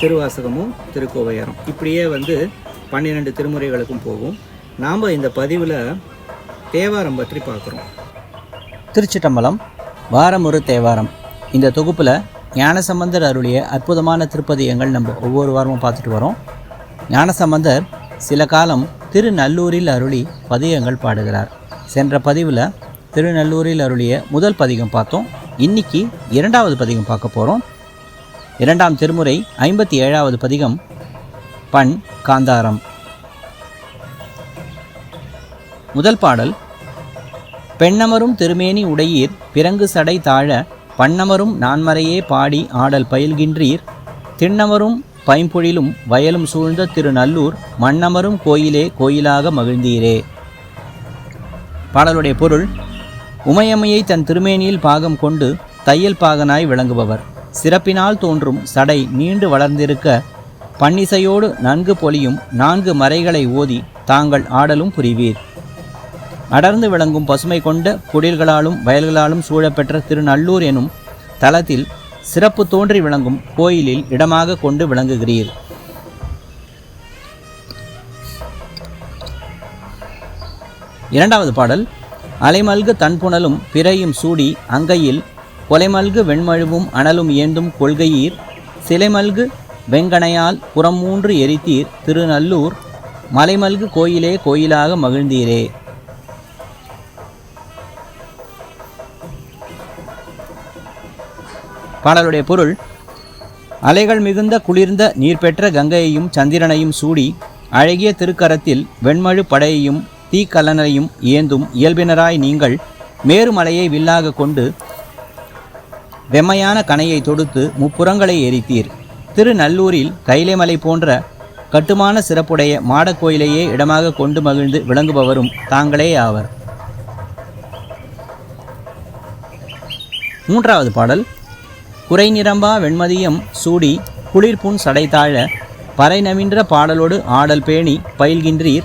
திருவாசகமும் திருக்கோவையாரம். இப்படியே வந்து பன்னிரெண்டு திருமுறைகளுக்கும் போகும். நாம் இந்த பதிவில் தேவாரம் பற்றி பார்க்குறோம். திருச்சிட்டம்பலம் வாரம் ஒரு தேவாரம். இந்த தொகுப்பில் ஞானசம்பந்தர் அருளிய அற்புதமான திருப்பதியங்கள் நம்ம ஒவ்வொரு வாரமும் பார்த்துட்டு வரோம். ஞானசம்பந்தர் சில காலம் திருநல்லூரில் அருளி பதியங்கள் பாடுகிறார். சென்ற பதிவில் திருநல்லூரில் அருளிய முதல் பதிகம் பார்த்தோம். இன்னைக்கு இரண்டாவது பதிகம் பார்க்க போகிறோம் இரண்டாம் திருமுறை ஐம்பத்தி ஏழாவது பதிகம் பண் காந்தாரம். முதல் பாடல் பெண்ணமரும் திருமேனி உடையீர் பிறங்கு சடை தாழ பண்ணமரும் நான்மறையே பாடி ஆடல் பயில்கின்றீர். திண்ணமரும் பைம்பொழிலும் வயலும் சூழ்ந்த திருநல்லூர் மண்ணமரும் கோயிலே கோயிலாக மகிழ்ந்தீரே. பாடலுடைய பொருள் உமையம்மையை தன் திருமேனியில் பாகம் கொண்டு தையல் பாகனாய் விளங்குபவர். சிறப்பினால் தோன்றும் சடை நீண்டு வளர்ந்திருக்க பன்னிசையோடு நன்கு பொலியும் நான்கு மறைகளை ஓதி தாங்கள் ஆடலும் புரிவீர். அடர்ந்து விளங்கும் பசுமை கொண்ட குடில்களாலும் வயல்களாலும் சூழப்பெற்ற திருநல்லூர் எனும் தலத்தில் சிறப்பு தோன்றி விளங்கும் கோயிலில் இடமாக கொண்டு விளங்குகிறீர். இரண்டாவது பாடல் அலைமல்கு தன்புணலும் பிறையும் சூடி அங்கையில் கொலைமல்கு வெண்மழுவும் அனலும் ஏந்தும் கொள்கையீர் சிலைமல்கு வெங்கணையால் புறம் மூன்று எரித்தீர் திருநல்லூர் மலைமல்கு கோயிலே கோயிலாக மகிழ்ந்தீரே. பாடலுடைய பொருள் அலைகள் மிகுந்த குளிர்ந்த நீர் பெற்ற கங்கையையும் சந்திரனையும் சூடி அழகிய திருக்கரத்தில் வெண்மழு படையையும் தீக்கலனையும் ஏந்தும் இயல்பினராய் நீங்கள் மேருமலையை வில்லாக கொண்டு வெம்மையான கனையை தொடுத்து முப்புறங்களை எரித்தீர். திருநல்லூரில் கைலைமலை போன்ற கட்டுமான சிறப்புடைய மாடக் கோயிலையே இடமாக கொண்டு மகிழ்ந்து விளங்குபவரும் தாங்களே ஆவர். மூன்றாவது பாடல். குறை நிரம்பா வெண்மதியம் சூடி குளிர்புண் சடைத்தாழ பறை நவின்ற பாடலோடு ஆடல் பேணி பயில்கின்றீர்.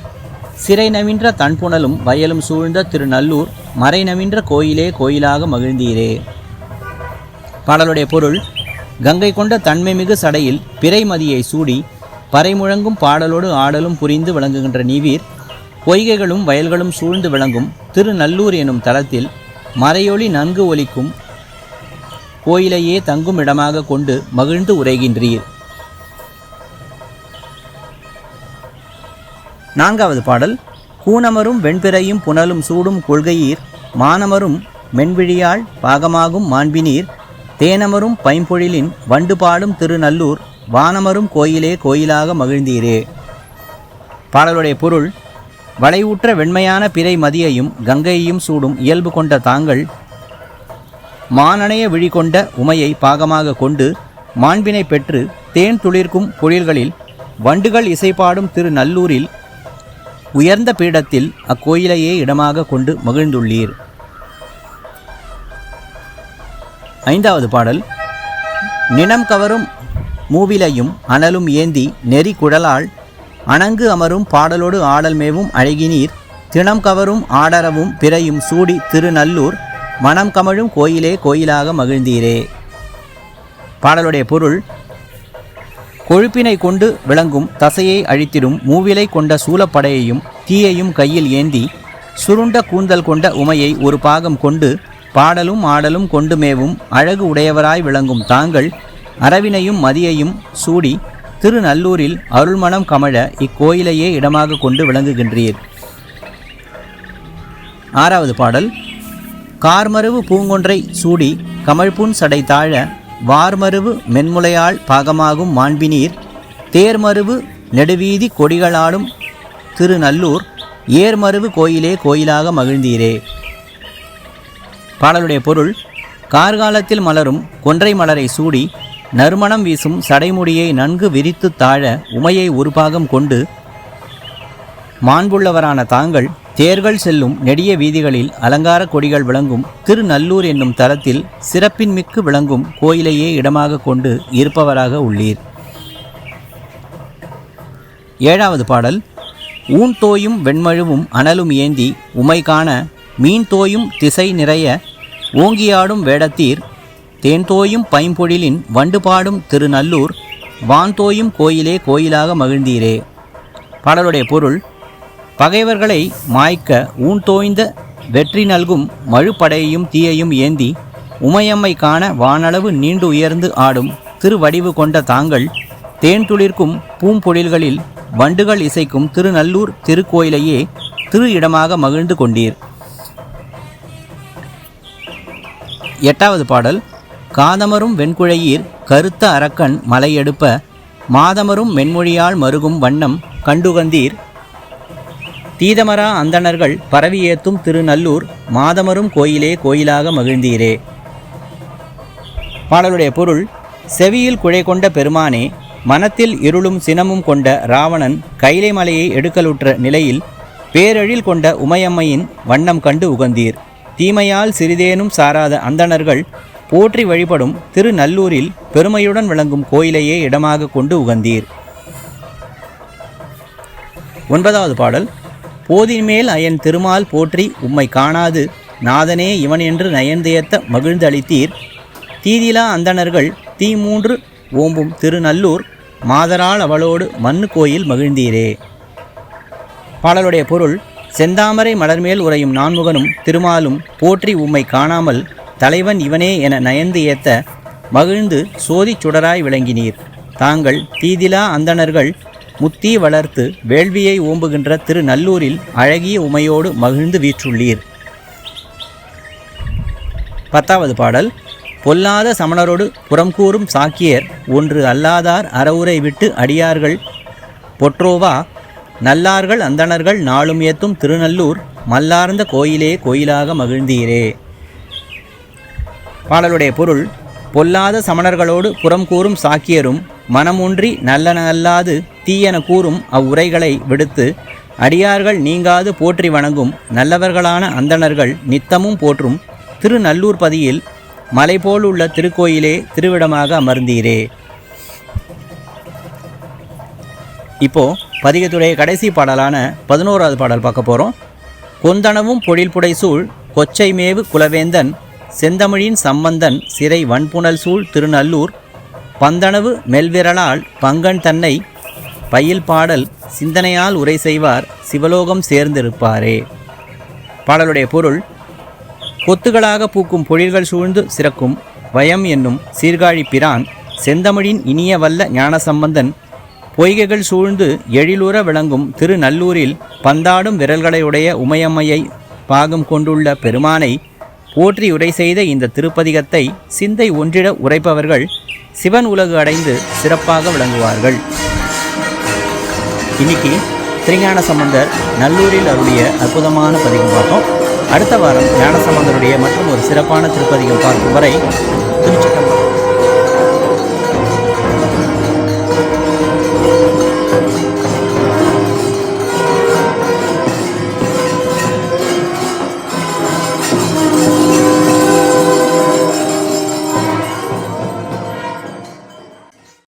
சிறை நவின்ற தன்புணலும் வயலும் சூழ்ந்த திருநல்லூர் மறை நவின்ற கோயிலே கோயிலாக மகிழ்ந்தீரே. பாடலுடைய பொருள் கங்கை கொண்ட தன்மை மிகு சடையில் பிறைமதியை சூடி பறை முழங்கும் பாடலோடு ஆடலும் புரிந்து விளங்குகின்ற நீவீர் பொய்கைகளும் வயல்களும் சூழ்ந்து விளங்கும் திருநல்லூர் எனும் தலத்தில் மறையொளி நன்கு ஒலிக்கும் கோயிலையே தங்கும் இடமாக கொண்டு மகிழ்ந்து உரைகின்றீர். நான்காவது பாடல் கூனமரும் வெண்பிறையும் புனலும் சூடும் கொள்கையீர் மானமரும் மென்விழியால் பாகமாகும் மாண்பினீர் தேனமரும் பைம்பொழிலின் வண்டு பாடும் திருநல்லூர் வானமரும் கோயிலே கோயிலாக மகிழ்ந்தீரே. பாடலுடைய பொருள் வளைவுற்ற வெண்மையான பிறை மதியையும் கங்கையையும் சூடும் இயல்பு கொண்ட தாங்கள் மானணைய விழி கொண்ட உமையை பாகமாக கொண்டு மாண்பினை பெற்று தேன் துளிர்க்கும் பொழில்களில் வண்டுகள் இசைப்பாடும் திருநல்லூரில் உயர்ந்த பீடத்தில் அக்கோயிலையே இடமாக கொண்டு மகிழ்ந்துள்ளீர். ஐந்தாவது பாடல். நினம் கவரும் மூவிலையும் அனலும் ஏந்தி நெறி குழலால் அணங்கு அமரும் பாடலோடு ஆடல் மேவும் அழகினீர் தினம் கவரும் ஆடரவும் பிறையும் சூடி திருநல்லூர் மனம் கமழும் கோயிலே கோயிலாக மகிழ்ந்தீரே. பாடலுடைய பொருள் கொழுப்பினை கொண்டு விளங்கும் தசையை அழித்திடும் மூவிலை கொண்ட சூலப்படையையும் தீயையும் கையில் ஏந்தி சுருண்ட கூந்தல் கொண்ட உமையை ஒரு பாகம் கொண்டு பாடலும் ஆடலும் கொண்டு மேவும் அழகு உடையவராய் விளங்கும் தாங்கள் அரவினையும் மதியையும் சூடி திருநல்லூரில் அருள்மணம் கமழ இக்கோயிலையே இடமாக கொண்டு விளங்குகின்றீர். ஆறாவது பாடல். கார்மருவு பூங்கொன்றை சூடி கமழ்புன் சடை தாழ வார்மருவு மென்முலையாள் பாகமாகும் மாண்பினீர். தேர்மருவு நெடுவீதி கொடிகளாடும் திருநல்லூர் ஏர்மருவு கோயிலே கோயிலாக மகிழ்ந்தீரே. பாடலுடைய பொருள் கார்காலத்தில் மலரும் கொன்றை மலரை சூடி நறுமணம் வீசும் சடைமுடியை நன்கு விரித்து தாழ உமையை ஒரு பாகம் கொண்டு மாண்புள்ளவரான தாங்கள் தேர்கள் செல்லும் நெடிய வீதிகளில் அலங்கார கொடிகள் விளங்கும் திருநல்லூர் என்னும் தலத்தில் சிறப்பின் மிக்கு விளங்கும் கோயிலையே இடமாக கொண்டு இருப்பவராக உள்ளீர். ஏழாவது பாடல் ஊன் தோயும் வெண்மழுவும் அனலும் ஏந்தி உமை காண மீன் தோயும் திசை நிறைய ஓங்கியாடும் வேடத்தீர் தேன் தோயும் பைம்பொழிலின் வண்டு பாடும் திருநல்லூர் வான்தோயும் கோயிலே கோயிலாக மகிழ்ந்தீரே. பாடலுடைய பொருள் பகைவர்களை மாய்க்க ஊன்தோய்ந்த வெற்றி நல்கும் மழுப்படையையும் தீயையும் ஏந்தி உமையம்மை காண வானளவு நீண்டு உயர்ந்து ஆடும் திருவடிவு கொண்ட தாங்கள் தேன் துளிர்க்கும் பூம்பொழில்களில் வண்டுகள் இசைக்கும் திருநல்லூர் திருக்கோயிலையே திரு இடமாக மகிழ்ந்து கொண்டீர். எட்டாவது பாடல் காதமரும் வெண்குழையீர் கருத்த அரக்கன் மலையெடுப்ப மாதமரும் மென்மொழியால் மருகும் வண்ணம் கண்டுகந்தீர். தீதமரா அந்தணர்கள் பரவி ஏத்தும் திருநல்லூர் மாதமரும் கோயிலே கோயிலாக மகிழ்ந்தீரே. பாடலுடைய பொருள் செவியில் குழை கொண்ட பெருமானே மனத்தில் இருளும் சினமும் கொண்ட ராவணன் கைலை மலையை எடுக்கலுற்ற நிலையில் பேரழில் கொண்ட உமையம்மையின் வண்ணம் கண்டு உகந்தீர். தீமையால் சிறிதேனும் சாராத அந்தணர்கள் போற்றி வழிபடும் திருநல்லூரில் பெருமையுடன் விளங்கும் கோயிலையே இடமாக கொண்டு உகந்தீர். ஒன்பதாவது பாடல். போதின்மேல் அயன் திருமால் போற்றி உம்மை காணாது நாதனே இவன் என்று நயந்தேத்த மகிழ்ந்தளித்தீர். தீதிலா அந்தணர்கள் தீ மூன்று ஓம்பும் திருநல்லூர் மாதரால் அவளோடு மண்ணு கோயில் மகிழ்ந்தீரே. பாடலுடைய பொருள் செந்தாமரை மலர்மேல் உறையும் நான்முகனும் திருமாலும் போற்றி உம்மை காணாமல் தலைவன் இவனே என நயந்து ஏத்த மகிழ்ந்து சோதிச் சுடராய் விளங்கினீர். தாங்கள் தீதிலா அந்தணர்கள் முத்தி வளர்த்து வேள்வியை ஓம்புகின்ற திருநல்லூரில் அழகிய உமையோடு மகிழ்ந்து வீற்றுள்ளீர். பத்தாவது பாடல். பொல்லாத சமணரோடு புறம்கூறும் சாக்கியர் ஒன்று அல்லாதார் அறவுரை விட்டு அடியார்கள் பொற்றோவா நல்லார்கள் அந்தணர்கள் நாளும் ஏத்தும் திருநல்லூர் மல்லார்ந்த கோயிலே கோயிலாக மகிழ்ந்தீரே. பாடலுடைய பொருள் பொல்லாத சமணர்களோடு புறம் கூறும் சாக்கியரும் மனமூன்றி நல்லன அல்லாது தீயன கூறும் அவ்வுரைகளை விடுத்து அடியார்கள் நீங்காது போற்றி வணங்கும் நல்லவர்களான அந்தணர்கள் நித்தமும் போற்றும் திருநல்லூர் பதியில் மலை போலுள்ள திருக்கோயிலே திருவிடமாக அமர்ந்தீரே. இப்போ பதிகத்துடைய கடைசி பாடலான பதினோராவது பாடல் பார்க்க போகிறோம் கொந்தனவும் பொழில் புடைசூழ் கொச்சை மேவு குலவேந்தன் செந்தமிழின் சம்பந்தன் சிறை வன்புணல் சூழ் திருநல்லூர் பந்தனவு மெல்விரலால் பங்கன் தன்னை பயில் பாடல் சிந்தனையால் உரை செய்வார் சிவலோகம் சேர்ந்திருப்பாரே. பாடலுடைய பொருள் கொத்துகளாக பூக்கும் பொழில்கள் சூழ்ந்து சிறக்கும் வயம் என்னும் சீர்காழி பிரான் செந்தமிழின் இனிய வல்ல ஞானசம்பந்தன் பொய்கைகள் சூழ்ந்து எழிலுற விளங்கும் திருநல்லூரில் பந்தாடும் விரல்களையுடைய உமையம்மையை பாகம் கொண்டுள்ள பெருமானை போற்றி உரை செய்த இந்த திருப்பதிகத்தை சிந்தை ஒன்றிட உரைப்பவர்கள் சிவன் உலகு அடைந்து சிறப்பாக விளங்குவார்கள். இன்னைக்கு திருஞான சம்பந்தர் நல்லூரில் அருளிய அற்புதமான பதிகம் பார்த்தோம். அடுத்த வாரம் ஞானசம்பந்தருடைய மற்றும் ஒரு சிறப்பான திருப்பதிகம் பார்க்கும் வரை திருச்சிட்டம்பலம்